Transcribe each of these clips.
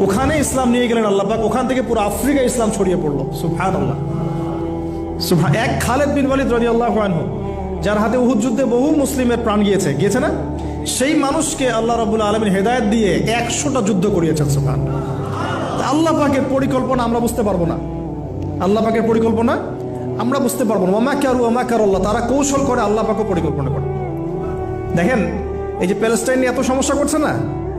ওখানে ইসলাম নিয়ে গেলেন আল্লাহ পাক, ওখান থেকে পুরো আফ্রিকা ইসলাম ছড়িয়ে পড়ল। সুফান আল্লাহ সুবহান- এক খালেদ বিন ওয়ালিদ রাদিয়াল্লাহু আনহু, যার হাতে উহুদ যুদ্ধে বহু মুসলিমের প্রাণ গিয়েছে। গিয়েছে না? সেই মানুষকে আল্লাহ রাব্বুল আলামিন হেদায়েত দিয়ে একশোটা যুদ্ধ করিয়েছেন সুফান আল্লাহ পাকের পরিকল্পনা আমরা বুঝতে পারব না। আল্লাহ পাকের পরিকল্পনা আমরা বুঝতে পারব না। ওমা কারু ওমা কার আল্লাহ তারা কৌশল করে আল্লাহ পাকও পরিকল্পনা করে। দেখেন, এই যে প্যালেস্টাইন নিয়ে এত সমস্যা করছে না?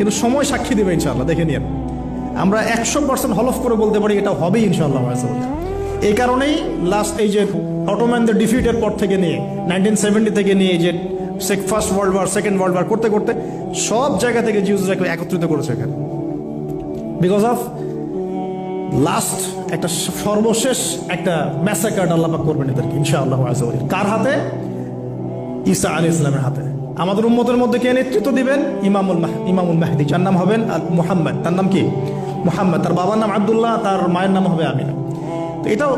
কিন্তু সময় সাক্ষী দেবে ইনশাল্লাহ দেখে নিন আমরা একশো পার্সেন্ট হলফ করে বলতে পারি, এটা হবেই ইনশাল্লাহ এই কারণেই লাস্ট এই যে অটোম্যানদের ডিফিটের পর থেকে নিয়ে নাইনটিন সেভেন্টি থেকে নিয়ে যে first world war second world war করতে করতে সব জায়গা থেকে জিউসরাকে একত্রিত করেছে এখানে। বিকজ অফ লাস্ট একটা সর্বশেষ একটা ম্যাসাকার্ড আল্লাহ পাক করবেন এদেরকে, ইনশাআল্লাহ কার হাতে? ঈসা আলী ইসলামের হাতে। আমাদের উম্মতের মধ্যে কে নেতৃত্ব দিবেন? ইমামুল ইমামুল মাহদি। যার নাম হবেন মোহাম্মদ মুহাম্মদ। তার নাম কি? মোহাম্মদ। তার বাবার নাম আবদুল্লাহ, তার মায়ের নাম হবে আমিনা। তো এটাও